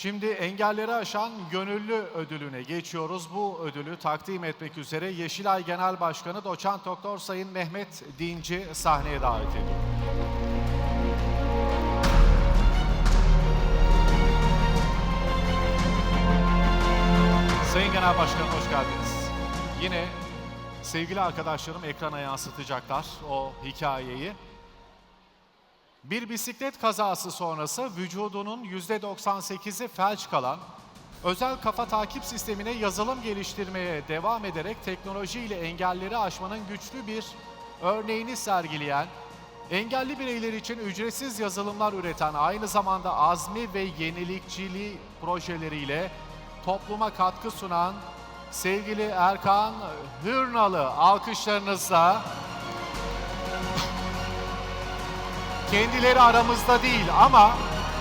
Şimdi engelleri aşan gönüllü ödülüne geçiyoruz. Bu ödülü takdim etmek üzere Yeşilay Genel Başkanı Doçent Doktor Sayın Mehmet Dinci sahneye davet ediyorum. Sayın Genel Başkanım hoş geldiniz. Yine sevgili arkadaşlarım ekrana yansıtacaklar o hikayeyi. Bir bisiklet kazası sonrası vücudunun %98'i felç kalan, özel kafa takip sistemine yazılım geliştirmeye devam ederek teknolojiyle engelleri aşmanın güçlü bir örneğini sergileyen, engelli bireyler için ücretsiz yazılımlar üreten, aynı zamanda azmi ve yenilikçiliği projeleriyle topluma katkı sunan sevgili Erkan Hürnalı alkışlarınızla Kendileri aramızda değil ama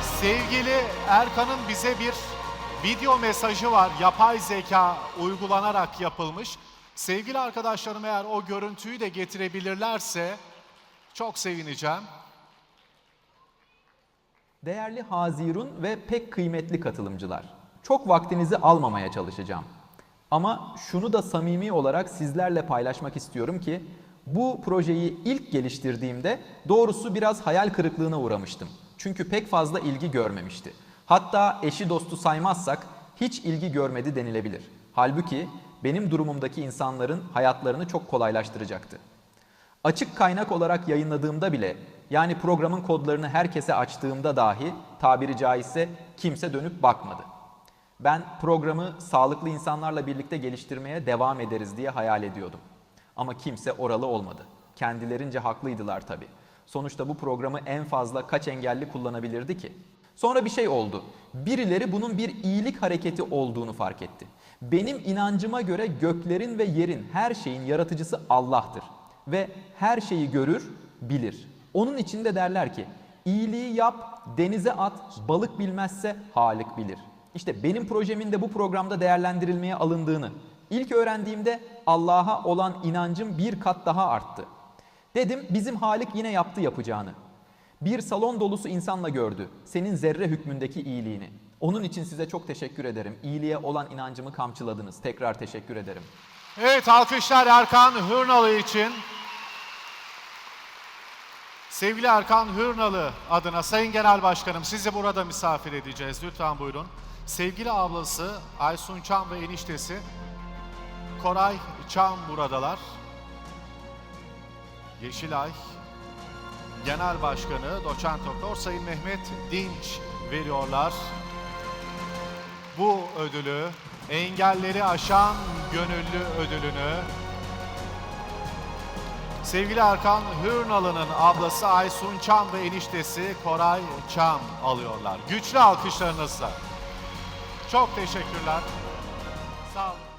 sevgili Erkan'ın bize bir video mesajı var. Yapay zeka uygulanarak yapılmış. Sevgili arkadaşlarım eğer o görüntüyü de getirebilirlerse çok sevineceğim. Değerli Hazirun ve pek kıymetli katılımcılar. Çok vaktinizi almamaya çalışacağım. Ama şunu da samimi olarak sizlerle paylaşmak istiyorum ki bu projeyi ilk geliştirdiğimde doğrusu biraz hayal kırıklığına uğramıştım. Çünkü pek fazla ilgi görmemişti. Hatta eşi dostu saymazsak hiç ilgi görmedi denilebilir. Halbuki benim durumumdaki insanların hayatlarını çok kolaylaştıracaktı. Açık kaynak olarak yayınladığımda bile yani programın kodlarını herkese açtığımda dahi tabiri caizse kimse dönüp bakmadı. Ben programı sağlıklı insanlarla birlikte geliştirmeye devam ederiz diye hayal ediyordum. Ama kimse oralı olmadı. Kendilerince haklıydılar tabii. Sonuçta bu programı en fazla kaç engelli kullanabilirdi ki? Sonra bir şey oldu. Birileri bunun bir iyilik hareketi olduğunu fark etti. Benim inancıma göre göklerin ve yerin her şeyin yaratıcısı Allah'tır ve her şeyi görür, bilir. Onun için de derler ki iyiliği yap, denize at, balık bilmezse Halik bilir. İşte benim projemin de bu programda değerlendirilmeye alındığını ilk öğrendiğimde Allah'a olan inancım bir kat daha arttı. Dedim bizim Halik yine yaptı yapacağını. Bir salon dolusu insanla gördü senin zerre hükmündeki iyiliğini. Onun için size çok teşekkür ederim. İyiliğe olan inancımı kamçıladınız. Tekrar teşekkür ederim. Evet alkışlar Erkan Hürnalı için. Sevgili Erkan Hürnalı adına Sayın Genel Başkanım sizi burada misafir edeceğiz. Lütfen buyurun. Sevgili ablası Aysun Çam ve eniştesi Koray Çam buradalar. Yeşilay Genel Başkanı Doçent Doktor Sayın Mehmet Dinç veriyorlar. Bu ödülü engelleri aşan gönüllü ödülünü sevgili Erkan Hürnalı'nın ablası Aysun Çam ve eniştesi Koray Çam alıyorlar. Güçlü alkışlarınızla. Çok teşekkürler. Sağ olun.